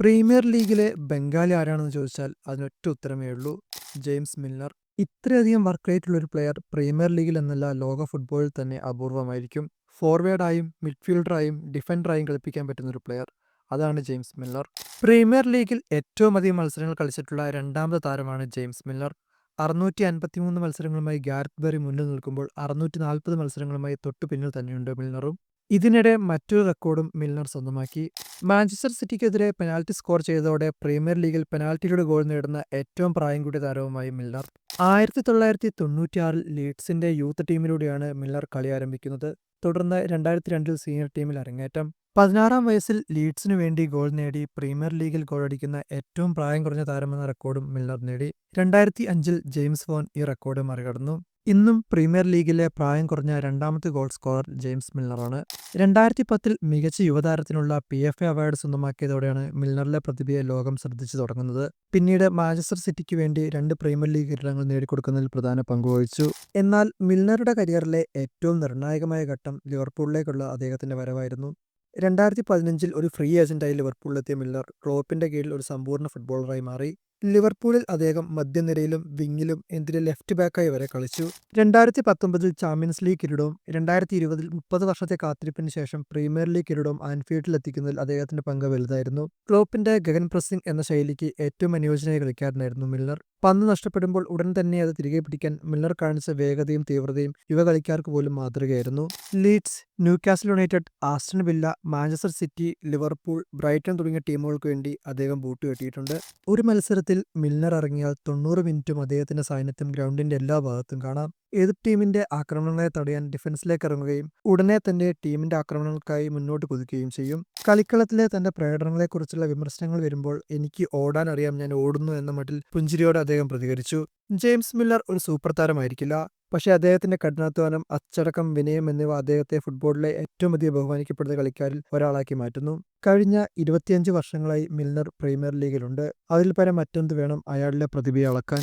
Premier ലീഗിലെ ബംഗാളി ആരാണെന്ന് ചോദിച്ചാൽ അതിനൊറ്റ ഉത്തരമേ ഉള്ളൂ. ജെയിംസ് മില്ലർ ഇത്രയധികം വർക്ക് റേറ്റുള്ള ഒരു പ്ലെയർ പ്രീമിയർ ലീഗിൽ എന്നല്ല ലോക ഫുട്ബോളിൽ തന്നെ അപൂർവമായിരിക്കും. ഫോർവേഡായും മിഡ്ഫീൽഡറായും ഡിഫൻഡറായും കളിപ്പിക്കാൻ പറ്റുന്ന ഒരു പ്ലെയർ അതാണ് ജെയിംസ് മില്ലർ പ്രീമിയർ ലീഗിൽ ഏറ്റവും അധികം മത്സരങ്ങൾ കളിച്ചിട്ടുള്ള രണ്ടാമത്തെ താരമാണ് ജെയിംസ് മില്ലർ അറുന്നൂറ്റി അൻപത്തിമൂന്ന് മത്സരങ്ങളുമായി ഗാരത്ത് ബെറി മുന്നിൽ നിൽക്കുമ്പോൾ അറുന്നൂറ്റി നാൽപ്പത് മത്സരങ്ങളുമായി തൊട്ടു പിന്നിൽ തന്നെയുണ്ട് മിൽനറും. ഇതിനിടെ മറ്റൊരു റെക്കോർഡും മിൽനർ സ്വന്തമാക്കി. മാഞ്ചസ്റ്റർ സിറ്റിക്കെതിരെ പെനാൽറ്റി സ്കോർ ചെയ്തതോടെ പ്രീമിയർ ലീഗിൽ പെനാൽറ്റിയുടെ ഗോൾ നേടുന്ന ഏറ്റവും പ്രായം കൂടിയ താരവുമായി മിൽനർ. ആയിരത്തി തൊള്ളായിരത്തി തൊണ്ണൂറ്റിയാറിൽ ലീഡ്സിന്റെ യൂത്ത് ടീമിലൂടെയാണ് മില്ലർ കളി ആരംഭിക്കുന്നത്. തുടർന്ന് രണ്ടായിരത്തി രണ്ടിൽ സീനിയർ ടീമിൽ അരങ്ങേറ്റം. പതിനാറാം വയസ്സിൽ ലീഡ്സിനു വേണ്ടി ഗോൾ നേടി പ്രീമിയർ ലീഗിൽ ഗോളടിക്കുന്ന ഏറ്റവും പ്രായം കുറഞ്ഞ താരമെന്ന റെക്കോർഡും മില്ലർ നേടി. രണ്ടായിരത്തി അഞ്ചിൽ ജെയിംസ് ഫോൺ ഈ റെക്കോർഡ് മറികടന്നു. ഇന്നും പ്രീമിയർ ലീഗിലെ പ്രായം കുറഞ്ഞ രണ്ടാമത്തെ ഗോൾ സ്കോറർ ജെയിംസ് മില്ലറാണ്. രണ്ടായിരത്തി പത്തിൽ മികച്ച യുവതാരത്തിനുള്ള പി എഫ് എ അവാർഡ് സ്വന്തമാക്കിയതോടെയാണ് മില്ലറിലെ പ്രതിഭയെ ലോകം ശ്രദ്ധിച്ചു തുടങ്ങുന്നത്. പിന്നീട് മാഞ്ചസ്റ്റർ സിറ്റിക്ക് വേണ്ടി രണ്ട് പ്രീമിയർ ലീഗ് കിരീടങ്ങൾ നേടിക്കൊടുക്കുന്നതിൽ പ്രധാന പങ്കുവഹിച്ചു എന്നാൽ മില്ലറുടെ കരിയറിലെ ഏറ്റവും നിർണായകമായ ഘട്ടം ലിവർപൂളിലേക്കുള്ള അദ്ദേഹത്തിന്റെ വരവായിരുന്നു. രണ്ടായിരത്തി പതിനഞ്ചിൽ ഒരു ഫ്രീ ഏജന്റായി ലിവർപൂളിലെത്തിയ മില്ലർ ക്ലോപ്പിന്റെ കീഴിൽ ഒരു സമ്പൂർണ ഫുട്ബോളറായി മാറി. ലിവർപൂളിൽ അദ്ദേഹം മധ്യനിരയിലും വിങ്ങിലും എന്തിന് ലെഫ്റ്റ് ബാക്കായി വരെ കളിച്ചു. രണ്ടായിരത്തി പത്തൊമ്പതിൽ ചാമ്പ്യൻസ് ലീഗ് കിരീടവും രണ്ടായിരത്തി ഇരുപതിൽ മുപ്പത് വർഷത്തെ കാത്തിരിപ്പിന് ശേഷം പ്രീമിയർ ലീഗ് കിരീടവും ആൻഫീൽഡിൽ എത്തിക്കുന്നതിൽ അദ്ദേഹത്തിന്റെ പങ്ക് വലുതായിരുന്നു. ക്ലോപ്പിന്റെ ഗഗൻ പ്രസിംഗ് എന്ന ശൈലിക്ക് ഏറ്റവും അനുയോജ്യനായ കളിക്കാരനായിരുന്നു മില്ലർ. പന്ത് നഷ്ടപ്പെടുമ്പോൾ ഉടൻ തന്നെ അത് തിരികെ പിടിക്കാൻ മില്ലർ കാണിച്ച വേഗതയും തീവ്രതയും യുവ കളിക്കാർക്ക് പോലും മാതൃകയായിരുന്നു. Leeds Newcastle United Aston Villa Manchester City Liverpool Brighton തുടങ്ങിയ ടീമുകൾക്ക് വേണ്ടി അദ്ദേഹം ബൂട്ട് കെട്ടിയിട്ടുണ്ട് ഒരു മത്സരത്തിൽ മില്ലർ ഇറങ്ങിയാൽ തൊണ്ണൂറ് മിനിറ്റും അദ്ദേഹത്തിന്റെ സാന്നിധ്യം ഗ്രൗണ്ടിന്റെ എല്ലാ ഭാഗത്തും കാണാം. എതിർ ടീമിന്റെ ആക്രമണങ്ങളെ തടയാൻ ഡിഫൻസിലേക്ക് ഇറങ്ങുകയും ഉടനെ തന്നെ ടീമിന്റെ ആക്രമണങ്ങൾക്കായി മുന്നോട്ട് കുതിക്കുകയും ചെയ്യും. കളിക്കളത്തിലെ തന്റെ പ്രകടനങ്ങളെക്കുറിച്ചുള്ള വിമർശനങ്ങൾ വരുമ്പോൾ എനിക്ക് ഓടാൻ അറിയാം ഞാൻ ഓടുന്നു എന്ന മട്ടിൽ പുഞ്ചിരിയോട് അദ്ദേഹം പ്രതികരിച്ചു. ജെയിംസ് മില്ലർ ഒരു സൂപ്പർ താരമായിരിക്കില്ല. പക്ഷേ അദ്ദേഹത്തിന്റെ കഠിനാധ്വാനം അച്ചടക്കം വിനയം എന്നിവ അദ്ദേഹത്തെ ഫുട്ബോളിലെ ഏറ്റവും അധികം ബഹുമാനിക്കപ്പെടുന്ന കളിക്കാരിൽ ഒരാളാക്കി മാറ്റുന്നു. കഴിഞ്ഞ ഇരുപത്തിയഞ്ച് വർഷങ്ങളായി മിൽനർ പ്രീമിയർ ലീഗിലുണ്ട്. അതിൽ പരം മറ്റെന്ത് വേണം അയാളുടെ പ്രതിഭയെ അളക്കാൻ?